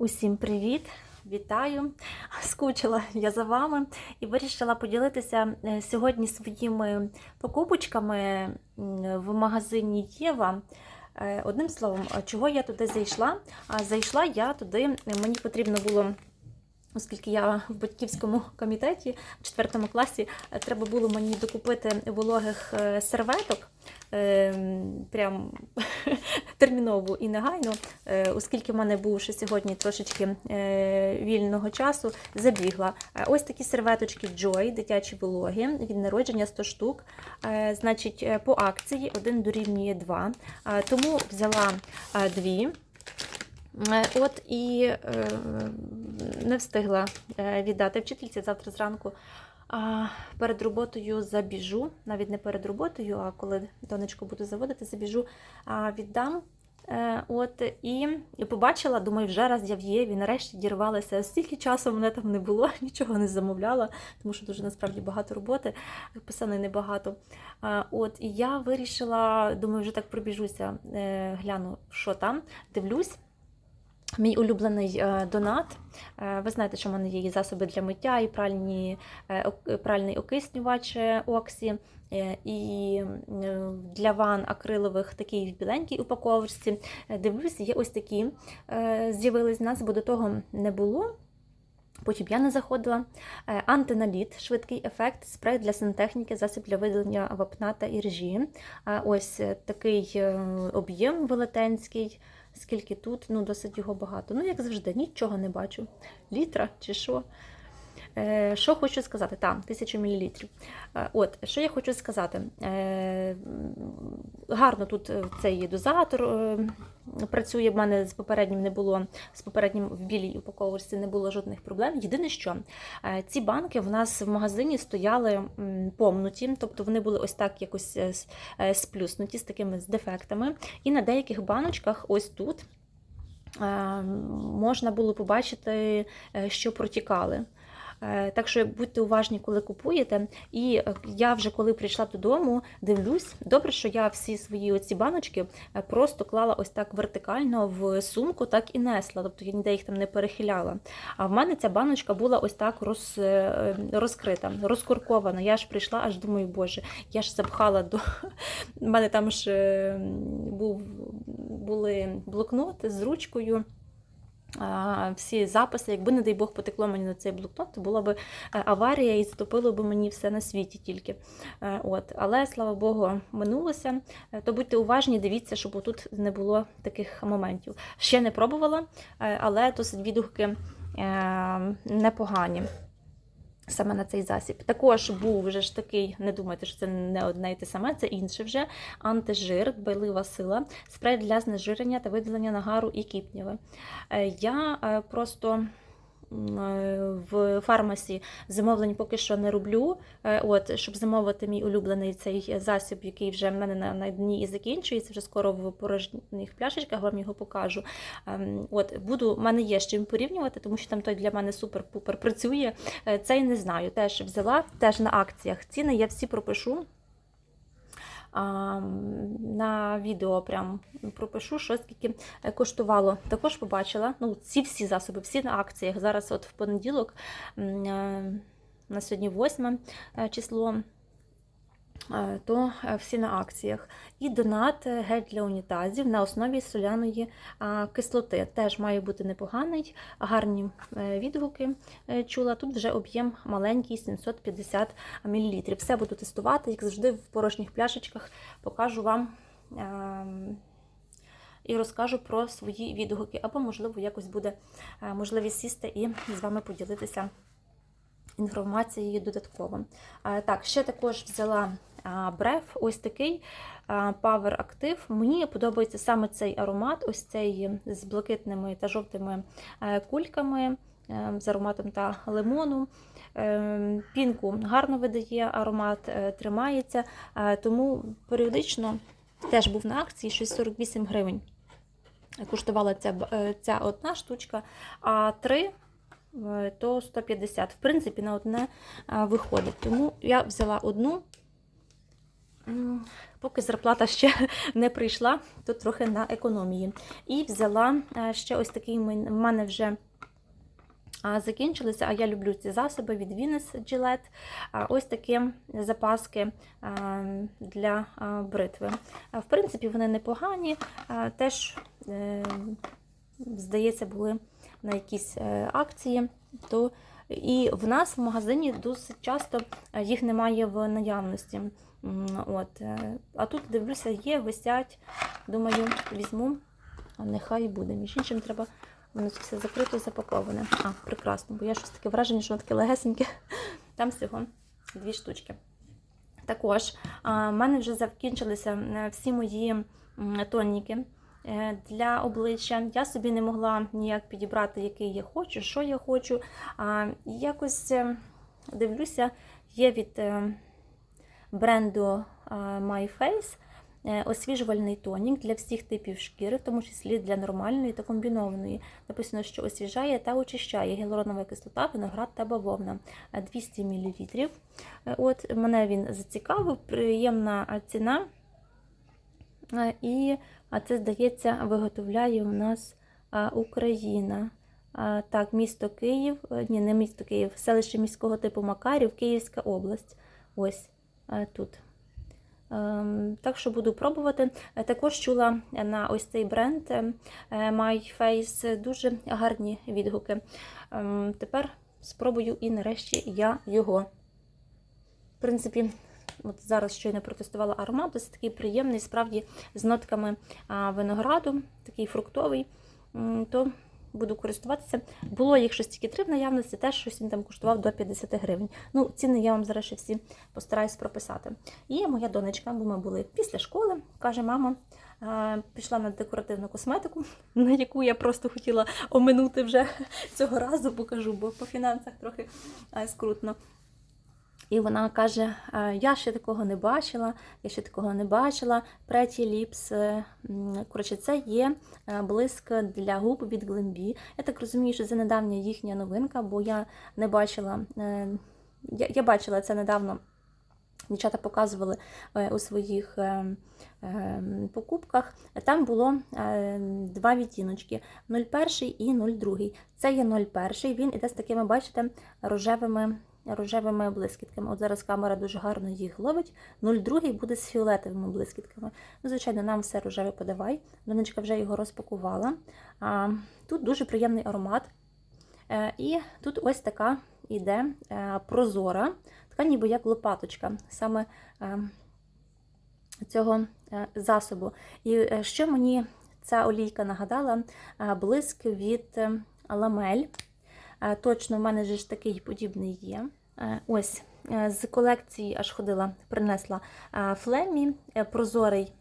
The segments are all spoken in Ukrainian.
Усім привіт! Вітаю! Скучила я за вами і вирішила поділитися е, сьогодні своїми покупочками в магазині Єва. Е, Одним словом, чого я туди зайшла? А Зайшла я туди, мені потрібно було. Оскільки я в батьківському комітеті в 4 класі е, треба було мені докупити вологих е, серветок, е, прям терміново і негайно, е, оскільки в мене був ще сьогодні трошечки вільного часу, забігла. Ось такі серветочки Joy, дитячі вологі, від народження 100 штук. Значить, по акції один дорівнює 2. Е, Тому взяла дві. Е, От і е, не встигла е, віддати вчительці завтра зранку. А перед роботою забіжу, навіть не перед роботою, а коли донечку буду заводити, забіжу, віддам. От і, і побачила, думаю, вже раз я в Єві, нарешті дірвалася. Стільки часу мене там не було, нічого не замовляла, тому що дуже насправді багато роботи, писаної небагато. От і я вирішила, думаю, вже так пробіжуся, гляну, що там, дивлюсь. Мій улюблений е, донат. Е, Ви знаєте, що в мене є і засоби для миття, і пральні, е, пральний окиснювач Оксі, і для ван акрилових такий в біленькій упаковочці. Е, Дивлюсь, є ось такі з'явились нас, бо до того не було. Потім я не заходила. Антиналіт, швидкий ефект, спрей для сантехніки, засіб для видалення вапна та іржі. Ось такий об'єм велетенський. Скільки тут, ну досить його багато. Ну, як завжди, нічого не бачу. Літра чи що. Е, Що хочу сказати? Там, 1000 мл. От, що я хочу сказати? Е, Гарно тут е, цей дозатор працює. В мене з попереднім не було, з попереднім в білій упаковочці не було жодних проблем. Єдине, що ці банки в нас в магазині стояли помнуті, тобто вони були ось так якось сплюснуті з такими з дефектами. І на деяких баночках, ось тут, можна було побачити, що протікали. Е, Так що будьте уважні, коли купуєте. І е, я вже коли прийшла додому, дивлюсь, добре, що я всі свої оці баночки е, просто клала ось так вертикально в сумку, так і несла. Тобто я ніде їх там не перехиляла. А в мене ця баночка була ось так роз, розкрита, розкуркована. Я ж прийшла, аж думаю, боже, я ж запхала до. У мене там ж е, був, були блокноти з ручкою. Всі записи, якби, не дай Бог, потекло мені на цей блокнот, то була б аварія і затопило б мені все на світі тільки. Е, От. Але, слава Богу, минулося. Е, То будьте уважні, дивіться, щоб тут не було таких моментів. Ще не пробувала, е, але досить відгуки непогані. Саме на цей засіб. Також був вже ж такий, не думайте, що це не одне і те саме, це інше вже антижир, дбайлива сила, спрей для знежирення та видалення нагару і кіпнєви. Е, Я е, просто в фармасі замовлень поки що не роблю. Е, От, щоб замовити мій улюблений цей засіб, який вже в мене на, на дні і закінчується, вже скоро в порожніх пляшечках вам його покажу. Ем, От, буду, в мене є з чим порівнювати, тому що там той для мене супер-пупер працює. Е, Цей не знаю, теж взяла, теж на акціях. Ціни я всі пропишу. На відео прям пропишу, що скільки е, коштувало. Також побачила ну, ці всі засоби, всі на акціях. Зараз, от в понеділок, е, на сьогодні 8 е, число, то е, всі на акціях. І донат е, гель для унітазів на основі соляної кислоти. Теж має бути непоганий, гарні е, відгуки е, чула. Тут вже об'єм маленький 750 мл. Все буду тестувати, як завжди, в порожніх пляшечках покажу вам. ем, І розкажу про свої відгуки, або, можливо, якось буде е, можливість сісти і з вами поділитися інформацією додатково. Е, Так, ще також взяла бреф, ось такий Power Active. Мені подобається саме цей аромат, ось цей з блакитними та жовтими е, кульками, е, з ароматом та лимону. Е, Пінку гарно видає, аромат тримається, тому періодично теж був на акції щось 48 гривень. Коштувала ця, ця одна штучка, а три то 150. В принципі, на одне виходить. Тому я взяла одну. Поки зарплата ще не прийшла, то трохи на економії. І взяла е, ще ось такий в мене вже. Закінчилися, а я люблю ці засоби від Venus Gillette. Ось такі запаски для бритви. В принципі, вони непогані, теж, е, здається, були на якісь е, акції. То і в нас в магазині досить часто е, їх немає в наявності. От. е, А тут дивлюся, є, висять. Думаю, візьму, а нехай буде. Між іншим треба. Воно все закрито і запаковане. А, прекрасно, бо я щось таке враження, що воно таке легесеньке. Там всього дві штучки. Також в мене вже закінчилися е, всі мої тоніки для обличчя. Я собі не могла ніяк підібрати, який я хочу, що я хочу. Якось е, дивлюся, є від е, бренду е, My Face е, освіжувальний тонік для всіх типів шкіри, в тому числі для нормальної та комбінованої. Написано, що освіжає та очищає гіалуронова кислота, виноград та бавовна Е, 200 мл. Е, От мене він зацікавив, приємна е, ціна. Е, І а це, здається, виготовляє у нас Україна. Так, місто Київ, е, ні, не місто Київ, селище міського типу Макарів, Київська область. Ось е, тут. Ем, Так що буду пробувати. Е, Також чула на ось цей бренд е, е, My Face дуже гарні відгуки. Ем, Тепер спробую і нарешті я його. В принципі, от зараз щойно протестувала аромат, ось такий приємний, справді з нотками винограду, такий фруктовий. То буду користуватися. Було їх щось тільки три в наявності, теж щось він там коштував до 50 гривень. Ну, ціни я вам зараз ще всі постараюсь прописати. І моя донечка, бо ми були після школи, каже, мама. Пішла на декоративну косметику, на яку я просто хотіла оминути вже цього разу, покажу, бо по фінансах трохи скрутно. І вона каже: «Е, я ще такого не бачила, я ще такого не бачила. Pretty Lips, е, коротше, це є е, блиск для губ від Glambi. Я так розумію, що це недавня їхня новинка, бо я не бачила. е, Я, я бачила це недавно. Дівчата показували у своїх покупках. Там було два відтіночки: 01 і 02. Це є 01, він іде з такими, бачите, рожевими рожевими блискітками. От зараз камера дуже гарно їх ловить. 02 буде з фіолетовими блискітками. Ну, звичайно, нам все рожеве подавай. Донечка вже його розпакувала. А, Тут дуже приємний аромат. Е, І тут ось така іде е, прозора, така ніби як лопаточка саме е, цього засобу. І що мені ця олійка нагадала? Блиск від ламель. Точно, в мене ж такий подібний є. Е, Ось е, з колекції аж ходила, принесла е, флемі прозорий.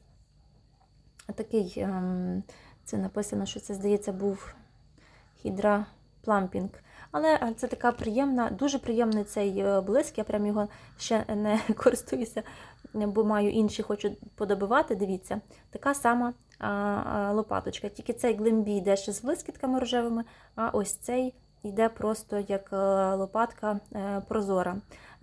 Такий, ем, це написано, що це, здається, був Hydra Plumping. Але це така приємна, дуже приємний цей блиск. Я прям його ще не користуюся, бо маю інші, хочу подобивати. Дивіться, така сама лопаточка. Тільки цей глимбі йде з блискітками рожевими, а ось цей йде просто як е, лопатка е, прозора.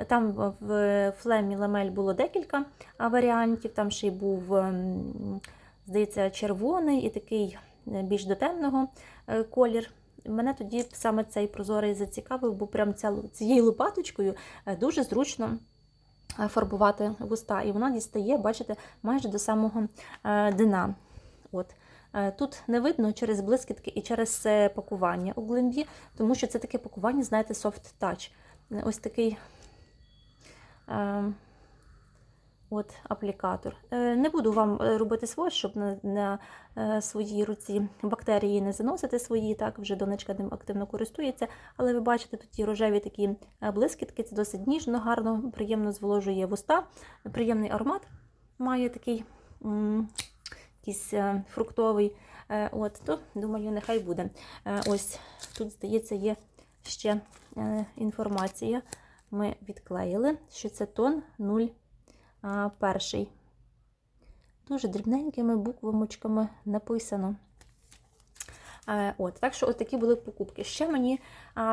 Там в флемі ламель було декілька варіантів, там ще й був, ем, здається, червоний і такий е, більш до темного е, колір. Мене тоді саме цей прозорий зацікавив, бо прям цією лопаточкою дуже зручно фарбувати вуста. І вона дістає, бачите, майже до самого дна. От. Е, Тут не видно через блискітки і через пакування у глимбі, тому що це таке пакування, знаєте, soft touch. Е, Ось такий е, от аплікатор. Е, Не буду вам робити свой, щоб на, на своїй руці бактерії не заносити свої. Так, вже донечка ним активно користується. Але ви бачите, тут ті рожеві такі блискітки, це досить ніжно, гарно, приємно зволожує вуста. Приємний аромат має такий якийсь е, фруктовий. Е, От, то, думаю, нехай буде. Е, Ось тут, здається, є ще інформація. Ми відклеїли, що це тон 0 а, перший. Дуже дрібненькими буквомочками написано. Е, От, так що от такі були покупки. Ще мені,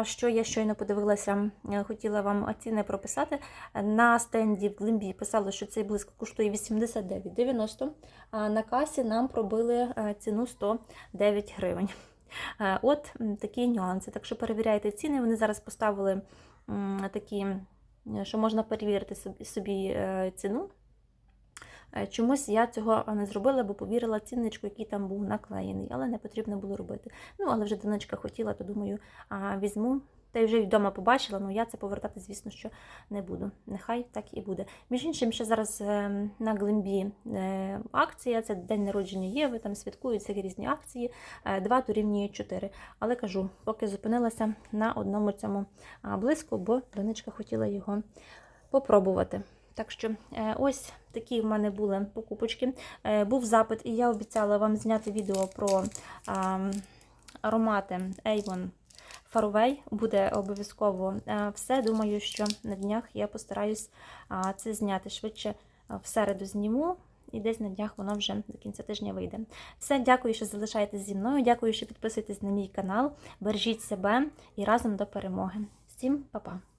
що я щойно подивилася, е, хотіла вам ціни прописати. На стенді в Глимбі писало, що цей блиск коштує 89,90, а на касі нам пробили е, ціну 109 гривень. От такі нюанси. Так що перевіряйте ціни. Вони зараз поставили такі, що можна перевірити собі, ціну. Е, Чомусь я цього не зробила, бо повірила цінничку, який там був наклеєний, але не потрібно було робити. Ну, але вже донечка хотіла, то думаю, а, візьму. Та й вже вдома побачила, ну я це повертати, звісно, що не буду. Нехай так і буде. Між іншим, ще зараз е, на Глембі е, акція, це день народження Єви, там святкуються різні акції, е, 2 дорівнює 4. Але кажу, поки зупинилася на одному цьому блиску, бо донечка хотіла його попробувати. Так що е, ось такі в мене були покупочки. Е, Був запит, і я обіцяла вам зняти відео про аромати Avon Faraway. Буде обов'язково е, все. Думаю, що на днях я постараюсь це зняти швидше в середу зніму. І десь на днях воно вже до кінця тижня вийде. Все, дякую, що залишаєтесь зі мною. Дякую, що підписуєтесь на мій канал. Бережіть себе і разом до перемоги. Всім па-па!